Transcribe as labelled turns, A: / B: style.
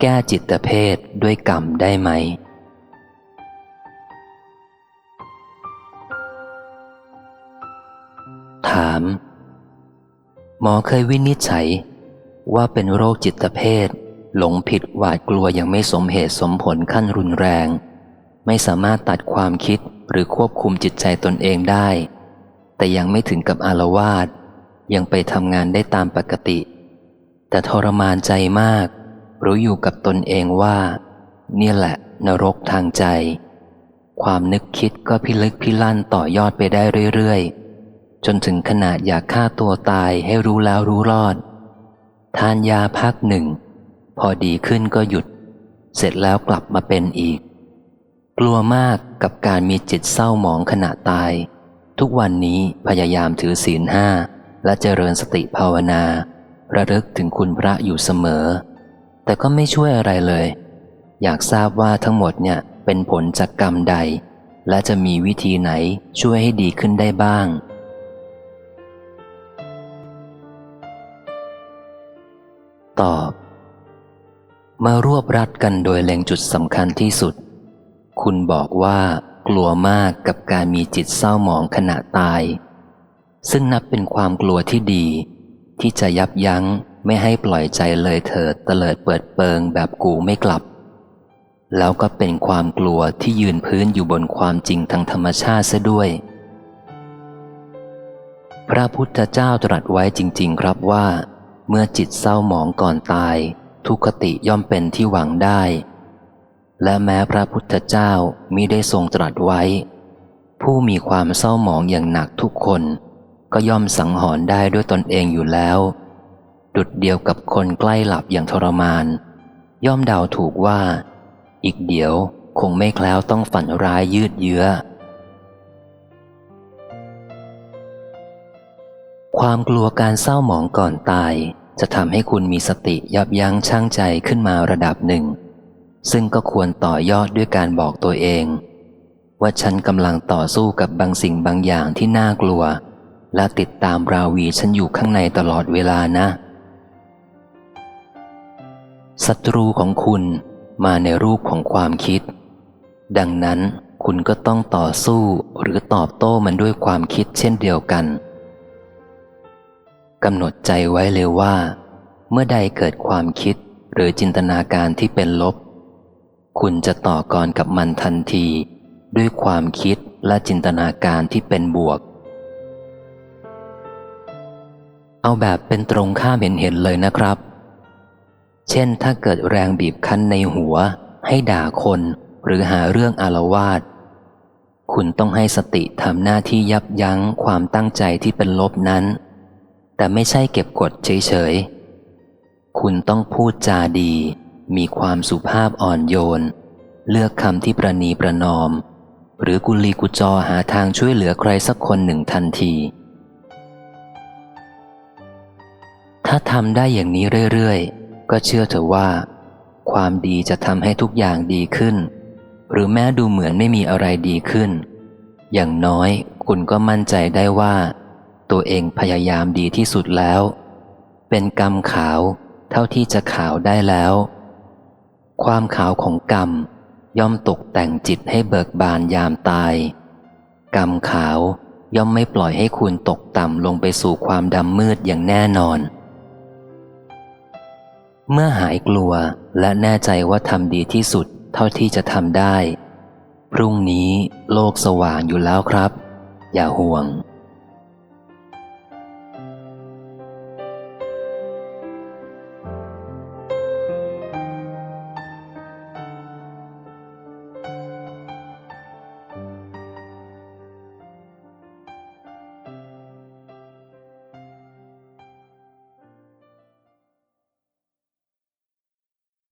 A: แก้จิตเพศด้วยกรรมได้ไหม ถาม หมอเคยวินิจฉัย ว่าเป็นโรคจิตเภทหลงผิดหวาดกลัวยังไม่สมเหตุสมผลขั้นรุนแรง ไม่สามารถตัดความคิดหรือควบคุมจิตใจตนเองได้ แต่ยังไม่ถึงกับอารวาสยังไปทำงานได้ตามปกติ แต่ทรมานใจมาก รู้อยู่กับตนเองว่า เนี่ยแหละ นรกทางใจ ความนึกคิดก็พิลึกพิลั่นต่อยอดไปได้เรื่อยๆ จนถึงขนาดอยากฆ่าตัวตายให้รู้แล้วรู้รอด ทานยาพักหนึ่ง พอดีขึ้นก็หยุด เสร็จแล้วกลับมาเป็นอีก กลัวมากกับการมีจิตเศร้าหมองขณะตาย ทุกวันนี้พยายามถือศีลห้าและเจริญสติภาวนา ระลึกถึงคุณพระอยู่เสมอ แต่ก็ไม่ช่วยอะไรเลย อยากทราบว่าทั้งหมดเนี่ยเป็นผลจากกรรมใด และจะมีวิธีไหนช่วยให้ดีขึ้นได้บ้าง ตอบ มารวบรัดกันโดยเล็งจุดสำคัญที่สุด คุณบอกว่ากลัวมากกับการมีจิตเศร้าหมองขณะตาย ซึ่งนับเป็นความกลัวที่ดี ที่จะยับยั้ง ไม่ให้ปล่อยใจเลยเถิดเตลิดเปิดเปิงแบบกูไม่กลับ แล้วก็เป็นความกลัวที่ยืนพื้นอยู่บนความจริงทางธรรมชาติซะด้วย พระพุทธเจ้าตรัสไว้จริง ๆ ครับว่า เมื่อจิตเศร้าหมองก่อนตาย ทุกขติย่อมเป็นที่หวังได้ และแม้พระพุทธเจ้ามิได้ทรงตรัสไว้ ผู้มีความเศร้าหมองอย่างหนักทุกคน ก็ย่อมสังหรณ์ได้ด้วยตนเองอยู่แล้ว ดุดเดียวกับคนใกล้หลับอย่างทรมาน ย่อมเดาถูกว่า อีกเดี๋ยวคงไม่แคล้วต้องฝันร้ายยืดเยื้อ ความกลัวการเศร้าหมองก่อนตาย จะทำให้คุณมีสติยับยั้งชั่งใจขึ้นมาระดับหนึ่ง ซึ่งก็ควรต่อยอดด้วยการบอกตัวเอง ว่าฉันกำลังต่อสู้กับบางสิ่งบางอย่างที่น่ากลัว และติดตามราวีฉันอยู่ข้างในตลอดเวลานะ ศัตรูของคุณมาในรูปของความคิด ดังนั้นคุณก็ต้องต่อสู้หรือตอบโต้มันด้วยความคิดเช่นเดียวกันกำหนดใจไว้เลยว่า เมื่อใดเกิดความคิดหรือจินตนาการที่เป็นลบ คุณจะต่อกรกับมันทันที ด้วยความคิดและจินตนาการที่เป็นบวก เอาแบบเป็นตรงข้ามเห็นเห็นเลยนะครับ เช่นถ้าเกิดแรงบีบคั้นในหัว ให้ด่าคนหรือหาเรื่องอารวาสคุณต้องให้สติทำหน้าที่ยับยั้งความตั้งใจที่เป็นลบนั้น แต่ไม่ใช่เก็บกดเฉยๆ คุณต้องพูดจาดี มีความสุภาพอ่อนโยน เลือกคำที่ประนีประนอม หรือกุลีกุจอหาทางช่วยเหลือใครสักคนหนึ่งทันที ถ้าทำได้อย่างนี้เรื่อยๆ ก็เชื่อเถอะว่า ความดีจะทำให้ทุกอย่างดีขึ้น หรือแม้ดูเหมือนไม่มีอะไรดีขึ้น อย่างน้อยคุณก็มั่นใจได้ว่า ตัวเองพยายามดีที่สุดแล้ว เป็นกรรมขาวเท่าที่จะขาวได้แล้ว ความขาวของกรรมย่อมตกแต่งจิตให้เบิกบานยามตาย กรรมขาวย่อมไม่ปล่อยให้คุณตกต่ำลงไปสู่ความดำมืดอย่างแน่นอน เมื่อหายกลัวและแน่ใจว่าทำดีที่สุดเท่าที่จะทำได้ พรุ่งนี้โลกสว่างอยู่แล้วครับ อย่าห่วง